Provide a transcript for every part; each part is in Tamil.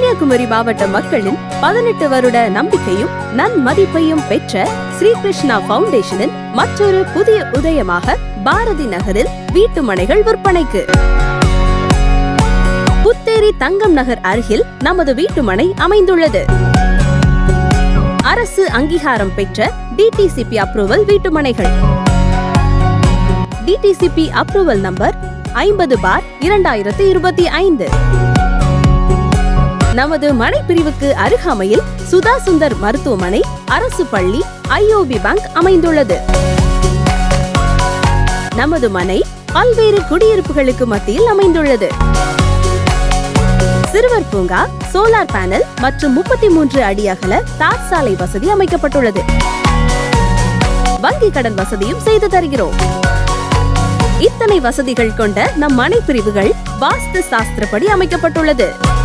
கன்னியாகுமரி மாவட்ட மக்களின் பதினெட்டு வருட நம்பிக்கையும் நன்மதிப்பையும் பெற்ற ஸ்ரீகிருஷ்ணா பவுண்டேஷனின் மற்றொரு புதிய உதயமாக பாரதி நகரில் வீட்டு மனைகள் விற்பனைக்கு. புத்தேரி தங்கம் நகர் அருகில் நமது வீட்டுமனை அமைந்துள்ளது. அரசு அங்கீகாரம் பெற்ற டிடிசிபி அப்ரூவல் வீட்டுமனைகள் டிடிசிபி அப்ரூவல் நம்பர் ஐம்பது பார் இரண்டாயிரத்தி இருபத்தி ஐந்து. நமது மனை பிரிவுக்கு அருகாமையில் சுதா சுந்தர் மருத்துவமனை அரசு பள்ளி ஐஓபி பேங்க் அமைந்துள்ளது. நமது மனை பல்வேறு குடியிருப்புகளுக்கு மத்தியில் அமைந்துள்ளது. சிறுவர் பூங்கா சோலார் பேனல் மற்றும் முப்பத்தி மூன்று அடி அகல தார் சாலை வசதி அமைக்கப்பட்டுள்ளது. வங்கி கடன் வசதியும் செய்து தருகிறோம். இத்தனை வசதிகள் கொண்ட நம் மனை பிரிவுகள் வாஸ்து சாஸ்திரப்படி அமைக்கப்பட்டுள்ளது.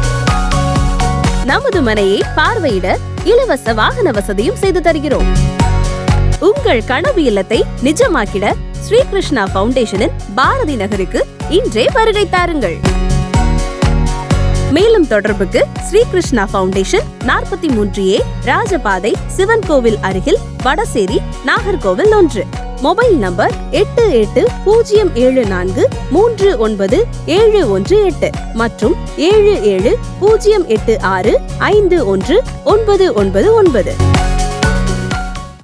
நமது மனையை பார்வையிட இலவச வாகன வசதியும் செய்து தருகிறோம். உங்கள் கனவு இல்லத்தை நிஜமாக்கிட ஸ்ரீகிருஷ்ணா பவுண்டேஷனின் பாரதி நகருக்கு இன்றே வருகை தாருங்கள். மேலும் தொடர்புக்கு ஸ்ரீகிருஷ்ணா பவுண்டேஷன் நாற்பத்தி மூன்று ஏ ராஜபாதை சிவன் கோவில் அருகில் வடசேரி நாகர்கோவில் ஒன்று. மொபைல் நம்பர் எட்டு எட்டு பூஜ்ஜியம் ஏழு நான்கு மூன்று ஒன்பது ஏழு ஒன்று எட்டு மற்றும் ஏழு ஏழு பூஜ்ஜியம் எட்டு ஆறு ஐந்து ஒன்று ஒன்பது ஒன்பது ஒன்பது.